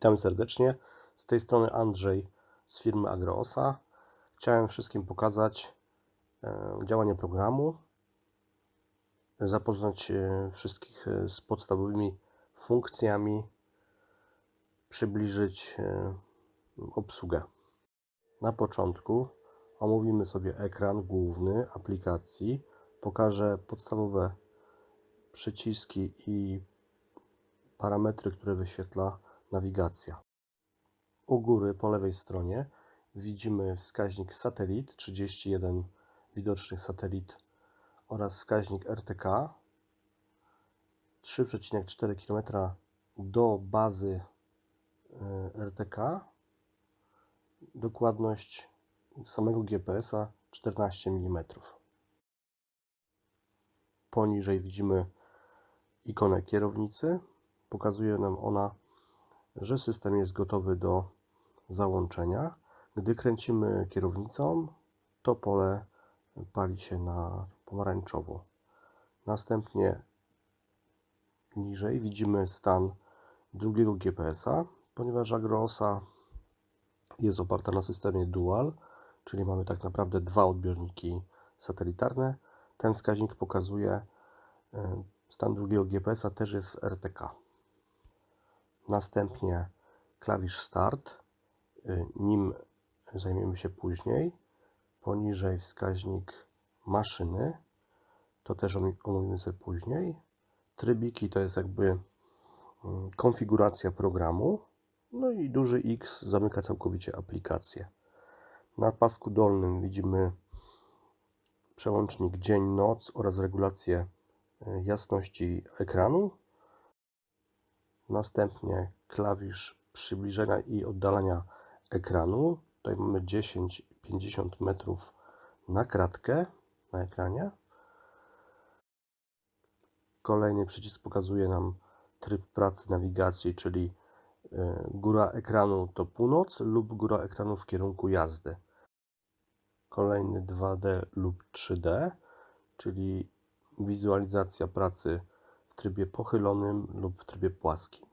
Witamy serdecznie. Z tej strony Andrzej z firmy AgroOsa. Chciałem wszystkim pokazać e, działanie programu, zapoznać wszystkich e, z podstawowymi funkcjami, przybliżyć e, obsługę. Na początku omówimy sobie ekran główny aplikacji. Pokażę podstawowe przyciski i parametry, które wyświetla nawigacja. U góry po lewej stronie widzimy wskaźnik satelit, 31 widocznych satelit oraz wskaźnik RTK, 3,4 km do bazy e, RTK, dokładność samego GPS-a 14 mm. Poniżej widzimy ikonę kierownicy. Pokazuje nam ona, że system jest gotowy do załączenia. Gdy kręcimy kierownicą, to pole pali się na pomarańczowo. Następnie niżej widzimy stan drugiego GPS-a, ponieważ AgroOsa jest oparta na systemie Dual, czyli mamy tak naprawdę dwa odbiorniki satelitarne. Ten wskaźnik pokazuje e, stan drugiego GPS-a, też jest w RTK. Następnie klawisz Start, y, nim zajmiemy się później. Poniżej wskaźnik maszyny, to też omówimy sobie później. Trybiki to jest jakby mm, konfiguracja programu. No i duży X zamyka całkowicie aplikację. Na pasku dolnym widzimy przełącznik dzień-noc oraz regulację y, jasności ekranu. Następnie klawisz przybliżenia i oddalania ekranu. Tutaj mamy 10-50 metrów na kratkę na ekranie. Kolejny przycisk pokazuje nam tryb pracy nawigacji, czyli y, góra ekranu to północ lub góra ekranu w kierunku jazdy. Kolejny 2D lub 3D, czyli wizualizacja pracy trybie pochylonym lub w trybie płaskim.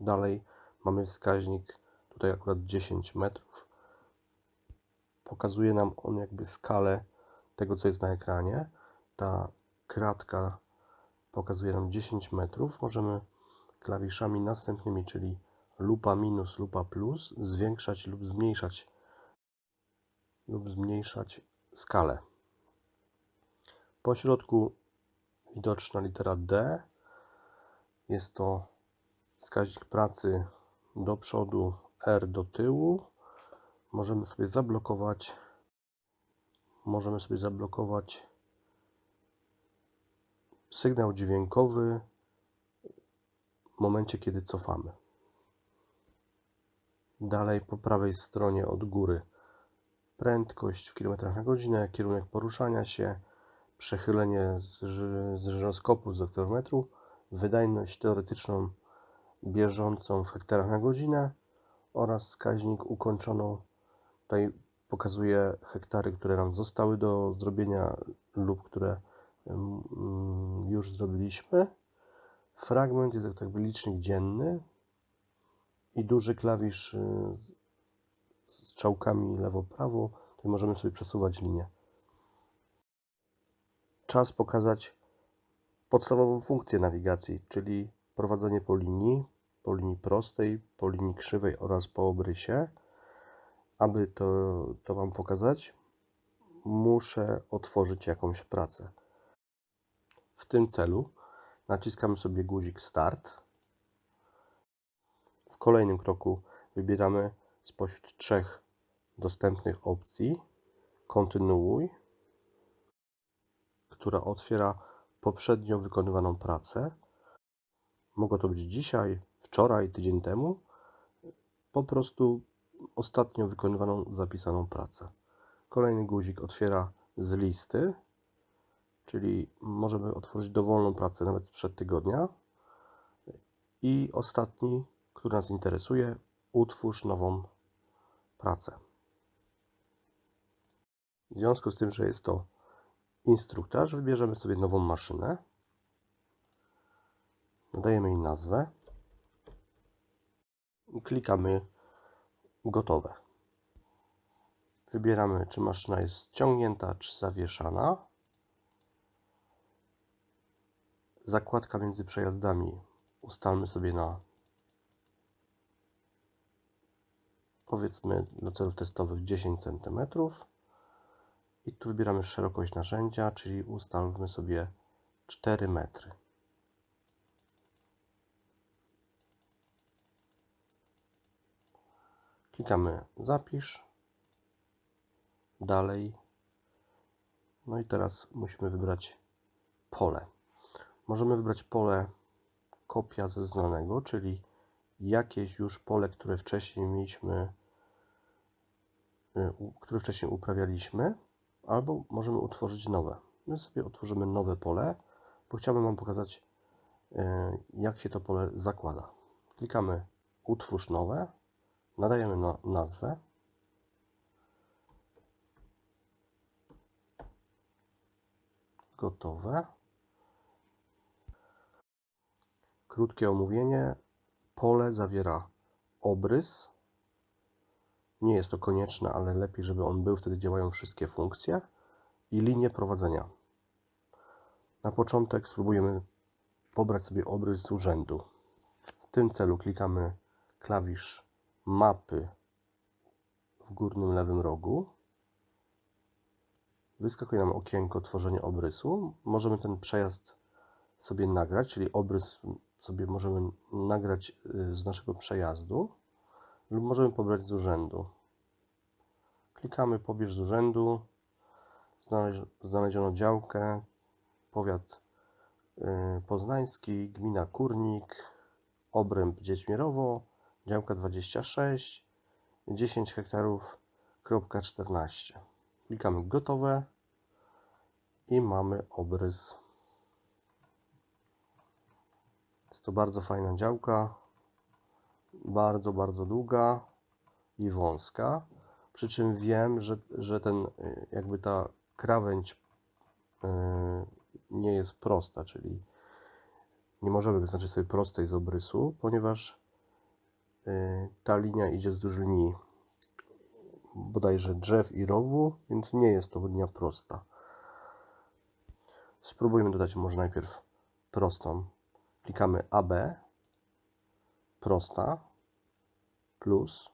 Dalej mamy wskaźnik, tutaj akurat 10 metrów. Pokazuje nam on jakby skalę tego, co jest na ekranie. Ta kratka pokazuje nam 10 metrów. Możemy klawiszami następnymi, czyli lupa minus, lupa plus, zwiększać lub zmniejszać lub zmniejszać skalę. Po środku widoczna litera D. Jest to wskaźnik pracy do przodu, R do tyłu. Możemy sobie zablokować możemy sobie zablokować sygnał dźwiękowy w momencie, kiedy cofamy. Dalej po prawej stronie od góry prędkość w kilometrach na godzinę, kierunek poruszania się, przechylenie z, z żyroskopu z akcelerometru, wydajność teoretyczną bieżącą w hektarach na godzinę oraz wskaźnik ukończono. Tutaj pokazuje hektary, które nam zostały do zrobienia lub które już zrobiliśmy. Fragment jest jak jakby licznik dzienny i duży klawisz y, z czałkami lewo-prawo. Tutaj możemy sobie przesuwać linię. Czas pokazać podstawową funkcję nawigacji, czyli prowadzenie po linii, po linii prostej, po linii krzywej oraz po obrysie. Aby to, to Wam pokazać, muszę otworzyć jakąś pracę. W tym celu naciskamy sobie guzik Start. W kolejnym kroku wybieramy spośród trzech dostępnych opcji Kontynuuj, która otwiera poprzednio wykonywaną pracę. Mogło to być dzisiaj, wczoraj, tydzień temu. Po prostu ostatnio wykonywaną, zapisaną pracę. Kolejny guzik otwiera z listy, czyli możemy otworzyć dowolną pracę nawet przed tygodnia. I ostatni, który nas interesuje, utwórz nową pracę. W związku z tym, że jest to instruktaż, wybierzemy sobie nową maszynę. Nadajemy jej nazwę. i klikamy gotowe. Wybieramy, czy maszyna jest ściągnięta, czy zawieszana. Zakładka między przejazdami ustalmy sobie na powiedzmy do celów testowych 10 cm. I tu wybieramy szerokość narzędzia, czyli ustalmy sobie 4 metry. Klikamy zapisz, dalej. No i teraz musimy wybrać pole. Możemy wybrać pole kopia ze znanego, czyli jakieś już pole, które wcześniej mieliśmy, y, które wcześniej uprawialiśmy, albo możemy utworzyć nowe. My sobie utworzymy nowe pole, bo chciałbym Wam pokazać, y, jak się to pole zakłada. Klikamy utwórz nowe, nadajemy na nazwę. Gotowe. Krótkie omówienie. Pole zawiera obrys. Nie jest to konieczne, ale lepiej, żeby on był, wtedy działają wszystkie funkcje. I linię prowadzenia. Na początek spróbujemy pobrać sobie obrys z urzędu. W tym celu klikamy klawisz mapy w górnym lewym rogu. Wyskakuje nam okienko tworzenie obrysu. Możemy ten przejazd sobie nagrać, czyli obrys sobie możemy nagrać y, z naszego przejazdu lub możemy pobrać z urzędu. Klikamy pobierz z urzędu. Znaleziono działkę powiat y, poznański, gmina Kurnik, obręb Dziećmierowo, działka 26, 10 hektarów, kropka 14. Klikamy gotowe i mamy obrys. Jest to bardzo fajna działka, bardzo, bardzo długa i wąska. Przy czym wiem, że, że ten, y, jakby ta krawędź y, nie jest prosta, czyli nie możemy wyznaczyć sobie prostej z obrysu, ponieważ y, ta linia idzie wzdłuż linii bodajże drzew i rowu, więc nie jest to linia prosta. Spróbujmy dodać może najpierw prostą. Klikamy AB, prosta, plus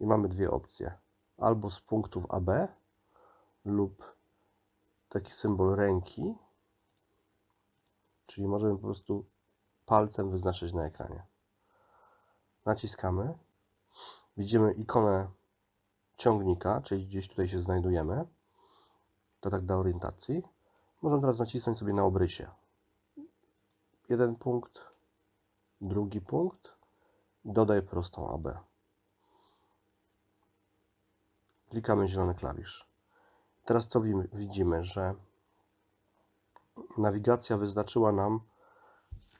i mamy dwie opcje. Albo z punktów AB lub taki symbol ręki, czyli możemy po prostu palcem wyznaczyć na ekranie. Naciskamy. Widzimy ikonę ciągnika, czyli gdzieś tutaj się znajdujemy. To tak dla orientacji. Możemy teraz nacisnąć sobie na obrysie. Jeden punkt, drugi punkt. Dodaj prostą AB. Klikamy zielony klawisz. Teraz co wi- widzimy, że nawigacja wyznaczyła nam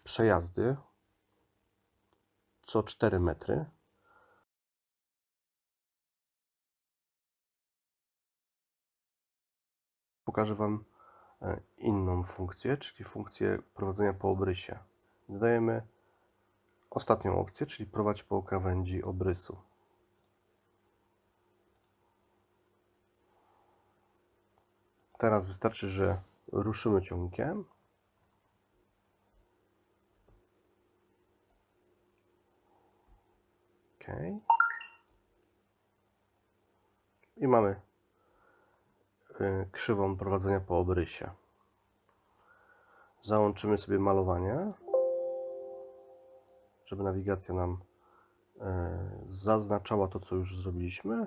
przejazdy co 4 metry. Pokażę Wam e, inną funkcję, czyli funkcję prowadzenia po obrysie. Dodajemy ostatnią opcję, czyli prowadź po krawędzi obrysu. Teraz wystarczy, że ruszymy ciągnikiem. OK. I mamy y, krzywą prowadzenia po obrysie. Załączymy sobie malowanie, żeby nawigacja nam y, zaznaczała to, co już zrobiliśmy.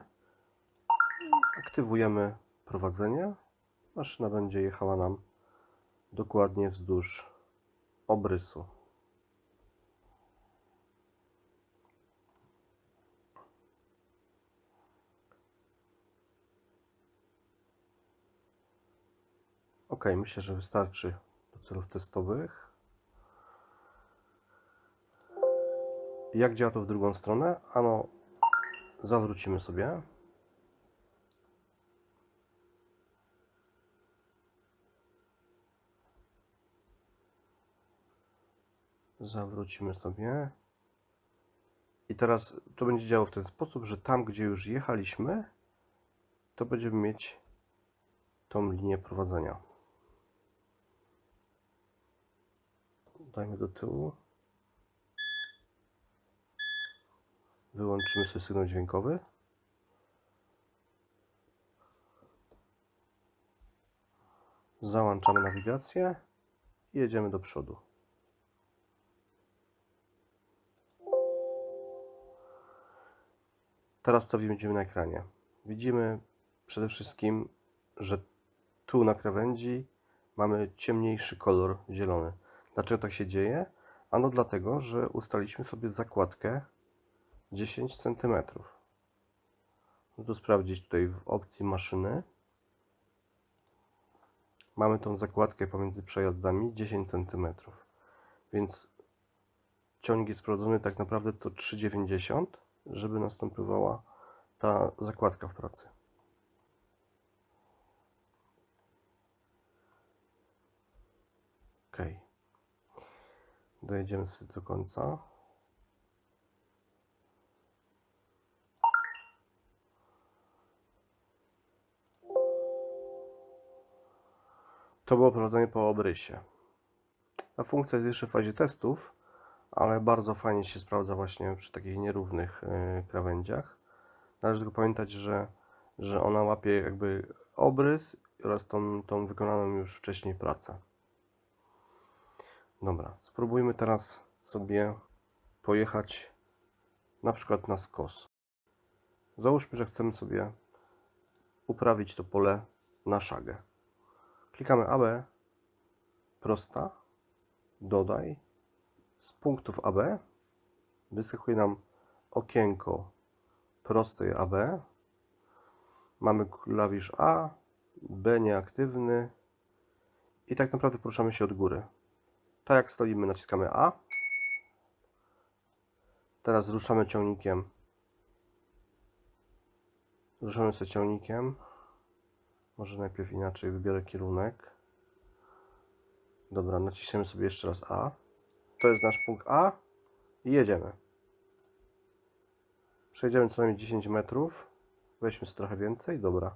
Aktywujemy prowadzenie. Maszyna będzie jechała nam dokładnie wzdłuż obrysu. Ok, myślę, że wystarczy do celów testowych. Jak działa to w drugą stronę? Ano, zawrócimy sobie. Zawrócimy sobie. I teraz to będzie działało w ten sposób, że tam, gdzie już jechaliśmy, to będziemy mieć tą linię prowadzenia. Dajmy do tyłu. Wyłączymy sobie sygnał dźwiękowy. Załączamy nawigację i jedziemy do przodu. Teraz co widzimy na ekranie? Widzimy przede wszystkim, że tu na krawędzi mamy ciemniejszy kolor zielony. Dlaczego tak się dzieje? Ano dlatego, że ustaliśmy sobie zakładkę 10 cm. No to sprawdzić tutaj w opcji maszyny. Mamy tą zakładkę pomiędzy przejazdami 10 cm. Więc ciągnik jest prowadzony tak naprawdę co 3,90 żeby następowała ta zakładka w pracy. Ok. Dojedziemy sobie do końca. To było prowadzenie po obrysie. Ta funkcja jest jeszcze w fazie testów, ale bardzo fajnie się sprawdza właśnie przy takich nierównych y, krawędziach. Należy tylko pamiętać, że, że ona łapie jakby obrys oraz tą, tą wykonaną już wcześniej pracę. Dobra, spróbujmy teraz sobie pojechać na przykład na skos. Załóżmy, że chcemy sobie uprawić to pole na szagę. Klikamy AB, prosta, dodaj. Z punktów AB wyskakuje nam okienko prostej AB. Mamy klawisz A, B nieaktywny i tak naprawdę poruszamy się od góry. Tak jak stoimy, naciskamy A. Teraz ruszamy ciągnikiem. Ruszamy sobie ciągnikiem. Może najpierw inaczej wybiorę kierunek. Dobra, naciśniemy sobie jeszcze raz A. To jest nasz punkt A i jedziemy. Przejdziemy co najmniej 10 metrów. Weźmy sobie trochę więcej, dobra.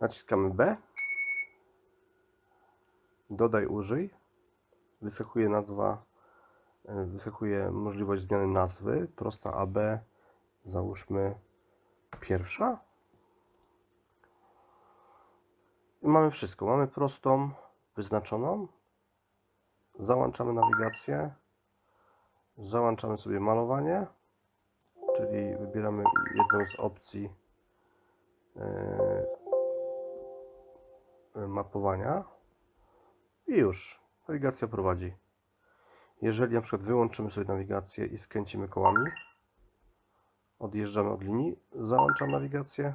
Naciskamy B. Dodaj, użyj. Wyskakuje nazwa, e, wyskakuje możliwość zmiany nazwy. Prosta AB, załóżmy pierwsza. I mamy wszystko. Mamy prostą, wyznaczoną. Załączamy nawigację. Załączamy sobie malowanie, czyli wybieramy jedną z opcji e, mapowania i już nawigacja prowadzi. Jeżeli na przykład wyłączymy sobie nawigację i skręcimy kołami, odjeżdżamy od linii, załączam nawigację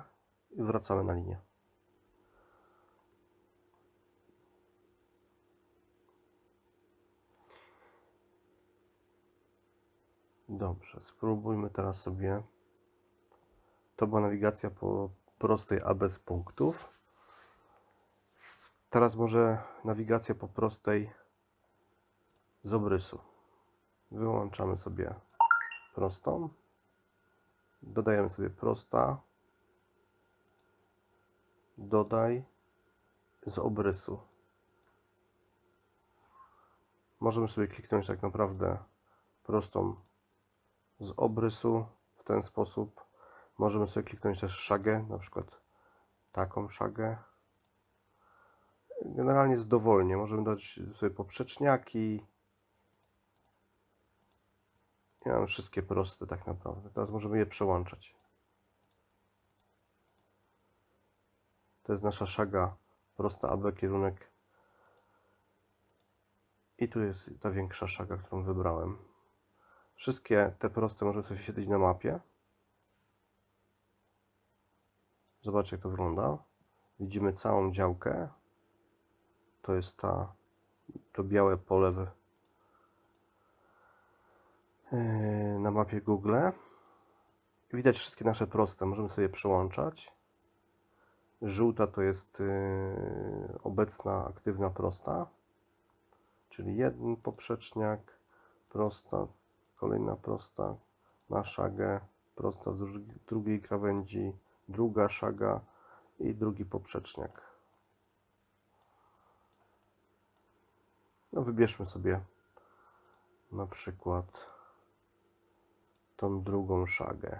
i wracamy na linię. Dobrze, spróbujmy teraz sobie. To była nawigacja po prostej A bez punktów. Teraz może nawigacja po prostej z obrysu. Wyłączamy sobie prostą. Dodajemy sobie prosta. Dodaj z obrysu. Możemy sobie kliknąć tak naprawdę prostą z obrysu w ten sposób. Możemy sobie kliknąć też szagę, na przykład taką szagę. Generalnie jest dowolnie. Możemy dać sobie poprzeczniaki. Ja mam wszystkie proste tak naprawdę. Teraz możemy je przełączać. To jest nasza szaga prosta AB kierunek. I tu jest ta większa szaga, którą wybrałem. Wszystkie te proste możemy sobie wyświetlić na mapie. Zobaczcie jak to wygląda. Widzimy całą działkę. To jest ta, to białe pole w, yy, na mapie Google. Widać wszystkie nasze proste. Możemy sobie przełączać. Żółta to jest yy, obecna aktywna prosta, czyli jeden poprzeczniak, prosta, kolejna prosta, na szagę, prosta wzdłuż drugiej krawędzi, druga szaga i drugi poprzeczniak. No wybierzmy sobie na przykład tą drugą szagę.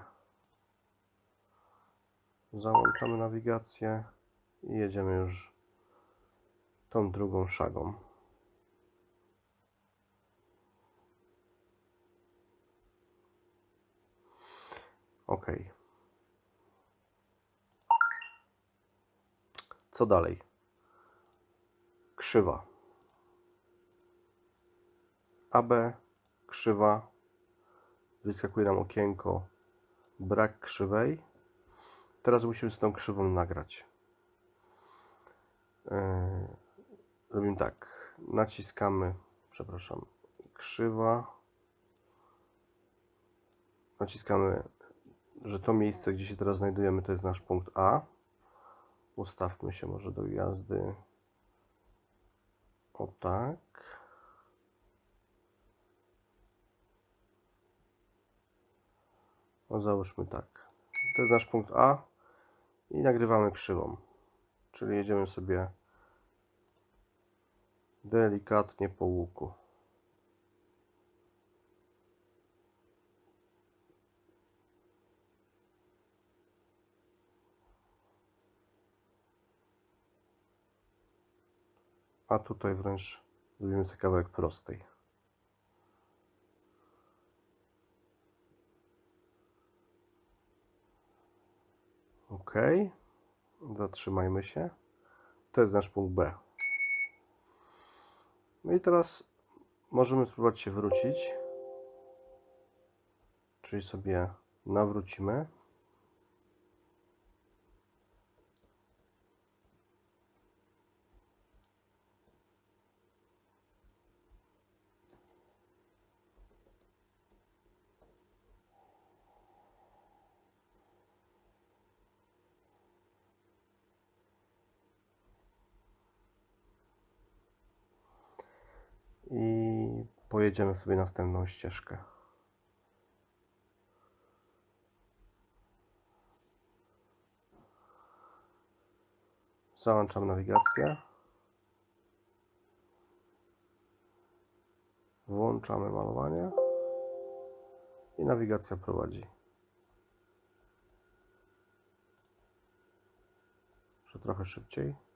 Załączamy nawigację i jedziemy już tą drugą szagą. OK. Co dalej? Krzywa. AB, krzywa. Wyskakuje nam okienko. Brak krzywej. Teraz musimy z tą krzywą nagrać. Yy, robimy tak. Naciskamy, przepraszam, krzywa. Naciskamy, że to miejsce, gdzie się teraz znajdujemy, to jest nasz punkt A. Ustawmy się może do jazdy. O tak. No załóżmy tak. To jest nasz punkt A i nagrywamy krzywą. Czyli jedziemy sobie delikatnie po łuku. A tutaj wręcz zrobimy sobie kawałek prostej. OK. Zatrzymajmy się. To jest nasz punkt B. No i teraz możemy spróbować się wrócić. Czyli sobie nawrócimy. i pojedziemy sobie następną ścieżkę. Załączam nawigację. Włączamy malowanie i nawigacja prowadzi. Jeszcze trochę szybciej.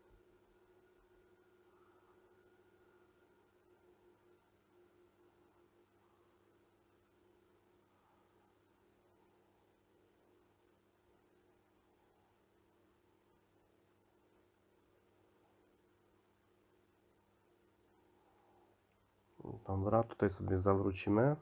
Dobra, tutaj sobie zawrócimy.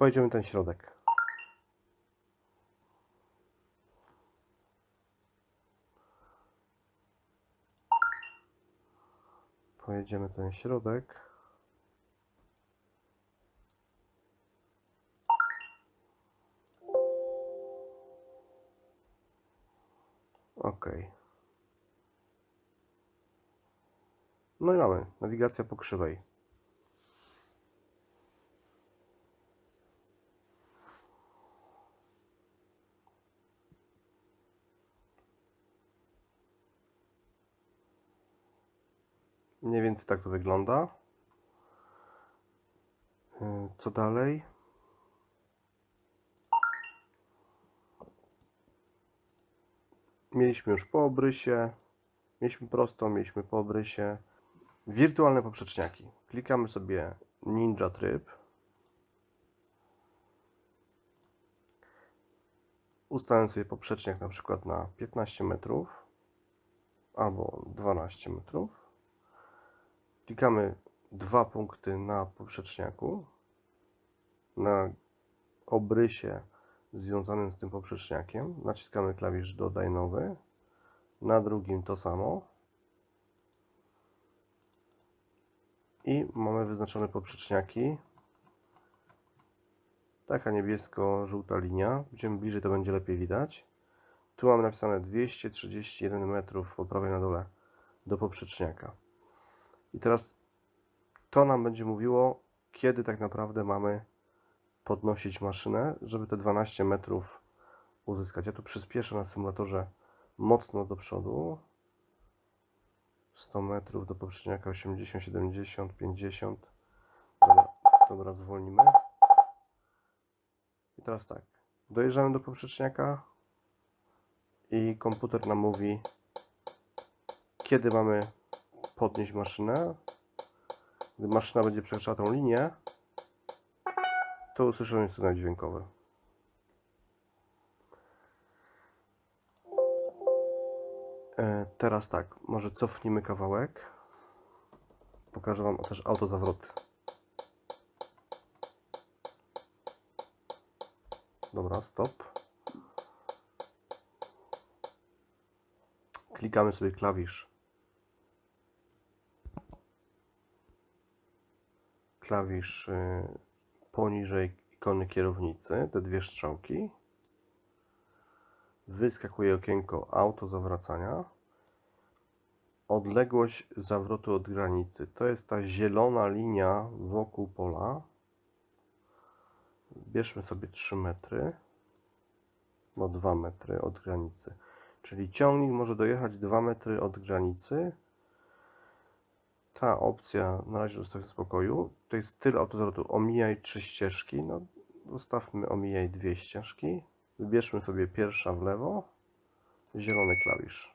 Pojedziemy ten środek. Pojedziemy ten środek. Ok. No i mamy nawigacja po krzywej. Mniej więcej tak to wygląda. Yy, Co dalej? Mieliśmy już po obrysie. Mieliśmy prostą, mieliśmy po obrysie. Wirtualne poprzeczniaki. Klikamy sobie Ninja tryb. Ustawiam sobie poprzeczniak na przykład na 15 metrów albo 12 metrów. Klikamy dwa punkty na poprzeczniaku. Na obrysie związanym z tym poprzeczniakiem. Naciskamy klawisz dodaj nowy. Na drugim to samo. I mamy wyznaczone poprzeczniaki. Taka niebiesko-żółta linia. Im bliżej to będzie lepiej widać. Tu mamy napisane 231 metrów po prawej na dole do poprzeczniaka. I teraz to nam będzie mówiło, kiedy tak naprawdę mamy podnosić maszynę, żeby te 12 metrów uzyskać. Ja tu przyspieszę na symulatorze mocno do przodu. 100 metrów do poprzedniaka 80, 70, 50. Dobra, dobra, zwolnimy. I teraz tak. Dojeżdżamy do poprzeczniaka i komputer nam mówi, kiedy mamy podnieść maszynę. Gdy maszyna będzie przekraczała tą linię, to usłyszymy sygnał dźwiękowy. E, Teraz tak, może cofnijmy kawałek. Pokażę Wam też autozawroty. Dobra, stop. Klikamy sobie klawisz. Klawisz y, poniżej ikony kierownicy, te dwie strzałki. Wyskakuje okienko auto zawracania. Odległość zawrotu od granicy. To jest ta zielona linia wokół pola. Bierzmy sobie 3 metry. No 2 metry od granicy. Czyli ciągnik może dojechać 2 metry od granicy. Ta opcja na razie zostawię w spokoju. To jest styl autozawrotu. Omijaj trzy ścieżki. No, zostawmy omijaj dwie ścieżki. Wybierzmy sobie pierwsza w lewo. Zielony klawisz.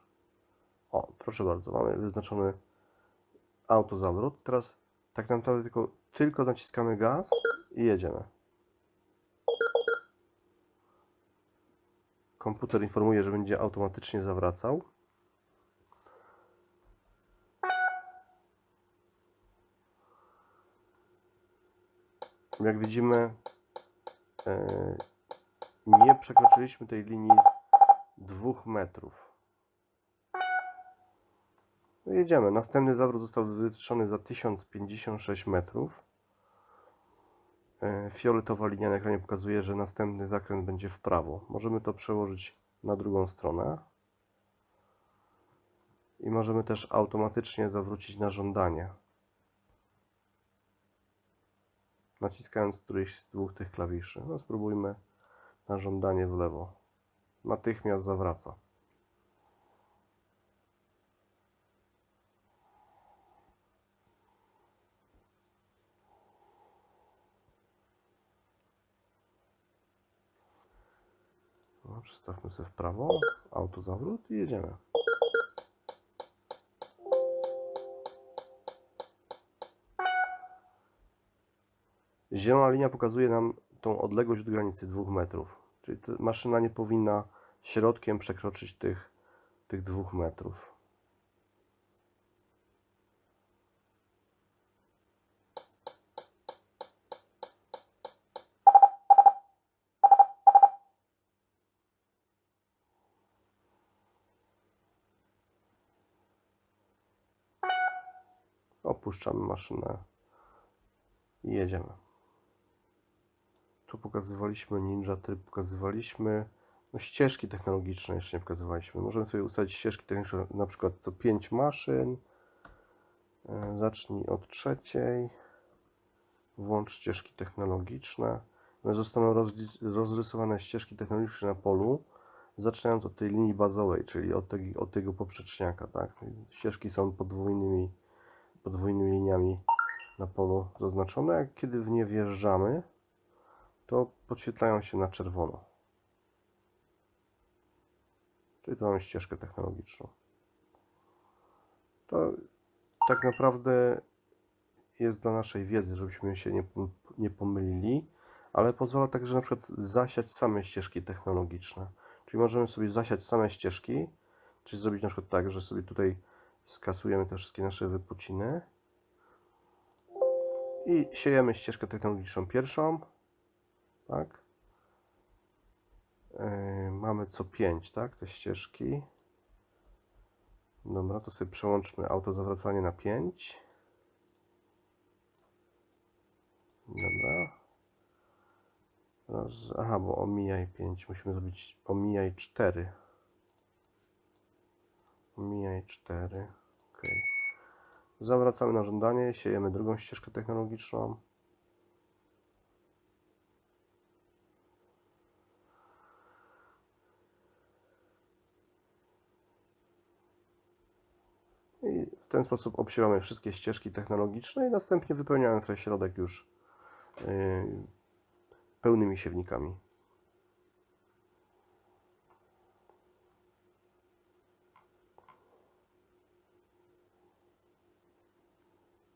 O, proszę bardzo, mamy wyznaczony autozawrót. Teraz tak naprawdę tylko, tylko naciskamy gaz i jedziemy. Komputer informuje, że będzie automatycznie zawracał. Jak widzimy, e, nie przekroczyliśmy tej linii dwóch metrów. No jedziemy. Następny zawrót został wyliczony za 1056 metrów. E, Fioletowa linia na ekranie pokazuje, że następny zakręt będzie w prawo. Możemy to przełożyć na drugą stronę. I możemy też automatycznie zawrócić na żądanie. Naciskając któryś z dwóch tych klawiszy. No spróbujmy na żądanie w lewo. Natychmiast zawraca. No, przestawmy sobie w prawo, autozawrót i jedziemy. Zielona linia pokazuje nam tą odległość od granicy 2 metrów. Czyli maszyna nie powinna środkiem przekroczyć tych, tych 2 metrów. Opuszczamy maszynę i jedziemy. Tu pokazywaliśmy Ninja Tryb, pokazywaliśmy no, ścieżki technologiczne, jeszcze nie pokazywaliśmy. Możemy sobie ustalić ścieżki techniczne, na przykład co 5 maszyn. E, Zacznij od trzeciej. Włącz ścieżki technologiczne. No, Zostaną rozrysowane ścieżki technologiczne na polu, zaczynając od tej linii bazowej, czyli od, od tego poprzeczniaka. Tak? Ścieżki są podwójnymi, podwójnymi liniami na polu zaznaczone. Kiedy w nie wjeżdżamy, to podświetlają się na czerwono. Czyli tu mamy ścieżkę technologiczną. To tak naprawdę jest dla naszej wiedzy, żebyśmy się nie, nie pomylili, ale pozwala także na przykład zasiać same ścieżki technologiczne. Czyli możemy sobie zasiać same ścieżki, czyli zrobić na przykład tak, że sobie tutaj skasujemy te wszystkie nasze wypociny i siejemy ścieżkę technologiczną pierwszą, tak? Yy, mamy co 5, tak? Te ścieżki. Dobra, to sobie przełączmy autozawracanie na 5. Dobra. Raz, aha, bo omijaj 5. Musimy zrobić omijaj 4. Omijaj 4. Ok. Zawracamy na żądanie, siejemy drugą ścieżkę technologiczną. I w ten sposób obsiewamy wszystkie ścieżki technologiczne i następnie wypełniamy ten środek już yy, pełnymi siewnikami.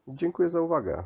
Dziękuję za uwagę.